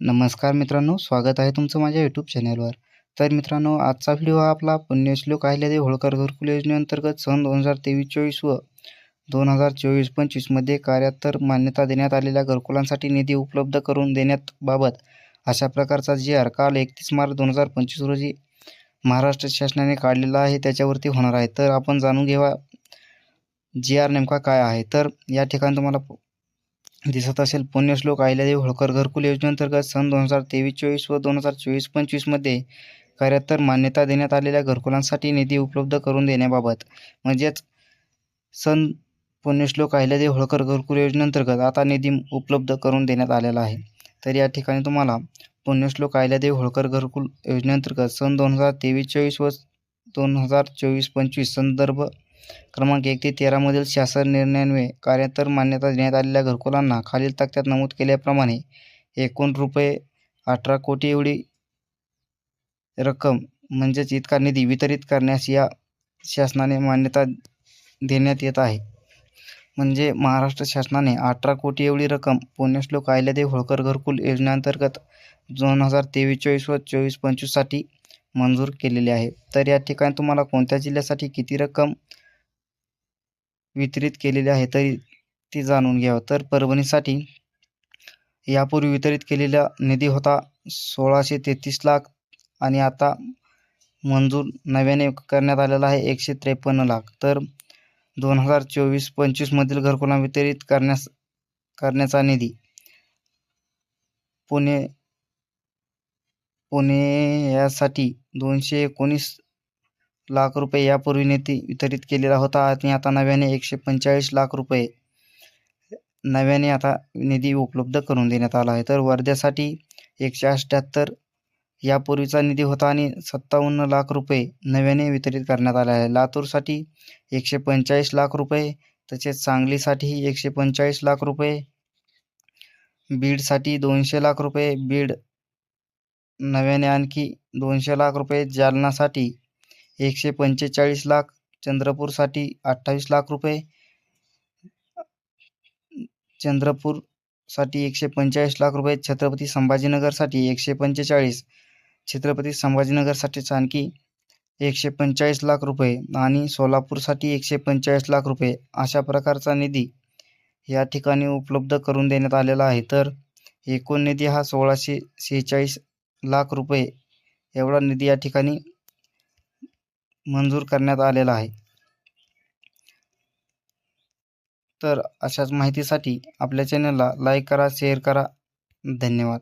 नमस्कार मित्रांनो स्वागत आहे तुमचं माझ्या यूट्यूब चॅनलवर तर मित्रांनो आजचा व्हिडिओ हा आपला पुण्यश्लोक दे होळकर घरकुल योजनेअंतर्गत सन दोन हजार तेवीस चोवीस व दोन हजार चोवीस पंचवीसमध्ये कार्यात्तर मान्यता देण्यात आलेल्या घरकुलांसाठी निधी उपलब्ध करून देण्यात बाबत अशा प्रकारचा जी आर काल एकतीस मार्च दोन हजार पंचवीस रोजी महाराष्ट्र शासनाने काढलेला आहे त्याच्यावरती होणार आहे. तर आपण जाणून घेवा जी आर नेमका काय आहे. तर या ठिकाणी तुम्हाला दिसत असेल. पुण्यश्लोक अहिल्यादेवी होळकर घरकुल योजनेअंतर्गत सन दोन हजार तेवीस चोवीस व दोन हजार चोवीस पंचवीसमध्ये कार्यात्तर मान्यता देण्यात आलेल्या घरकुलांसाठी निधी उपलब्ध करून देण्याबाबत. म्हणजेच सन पुण्यश्लोक अहिल्यादेवी होळकर घरकुल योजनेअंतर्गत आता निधी उपलब्ध करून देण्यात आलेला आहे. तर या ठिकाणी तुम्हाला पुण्यश्लोक अहिल्यादेवी होळकर घरकुल योजनेअंतर्गत सन दोन हजार तेवीस चोवीस व दोन हजार चोवीस पंचवीस संदर्भ क्रमांक एक ते तेरामधील शासन निर्णयान्वये कार्यात्तर मान्यता देण्यात आलेल्या घरकुलांना खालील तक्त्यात नमूद केल्याप्रमाणे एकूण रुपये अठरा कोटी एवढी रक्कम म्हणजेच इतका निधी वितरित करण्यास या शासनाने मान्यता देण्यात येत आहे. म्हणजे महाराष्ट्र शासनाने अठरा कोटी एवढी रक्कम पुण्यश्लोक आयल्यादेव होळकर घरकुल योजनेअंतर्गत दोन हजार तेवीस चोवीस व चोवीस पंचवीससाठी मंजूर केलेली आहे. तर या ठिकाणी तुम्हाला कोणत्या जिल्ह्यासाठी किती रक्कम वितरित केलेली आहे तरी ती जाणून घ्यावं. तर परभणीसाठी यापूर्वी वितरित केलेला निधी होता सोळाशे तेहतीस लाख आणि आता मंजूर नव्याने करण्यात आलेला आहे एकशे त्रेपन्न लाख. तर दोन हजार चोवीस पंचवीसमधील घरकुला वितरित करण्यास करण्याचा निधी पुणे पुणे यासाठी दोनशे एकोणीस लाख रुपये यापूर्वी निधी वितरित केलेला होता. आणि आता नव्याने एकशे पंचेचाळीस लाख रुपये नव्याने आता निधी उपलब्ध करून देण्यात आला आहे. तर वर्ध्यासाठी एकशे अठ्ठ्याहत्तर यापूर्वीचा निधी होता आणि सत्तावन्न लाख रुपये नव्याने वितरित करण्यात आले आहे. लातूरसाठी एकशे पंचेचाळीस लाख रुपये तसेच सांगलीसाठीही एकशे पंचेचाळीस लाख रुपये बीडसाठी दोनशे लाख रुपये बीड नव्याने आणखी दोनशे लाख रुपये जालनासाठी एकशे पंचेचाळीस लाख चंद्रपूरसाठी अठ्ठावीस लाख रुपये. चंद्रपूरसाठी एकशे पंचेचाळीस लाख रुपये छत्रपती संभाजीनगरसाठी एकशे पंचेचाळीस छत्रपती संभाजीनगरसाठीच आणखी एकशे पंचेचाळीस लाख रुपये आणि सोलापूरसाठी एकशे पंचेचाळीस लाख रुपये अशा प्रकारचा निधी या ठिकाणी उपलब्ध करून देण्यात आलेला आहे. तर एकूण निधी हा सोळाशे शेहेचाळीस लाख रुपये एवढा निधी या ठिकाणी मंजूर करण्यात आलेला आहे. तर अशाच माहितीसाठी आपल्या चॅनलला लाईक करा शेअर करा. धन्यवाद.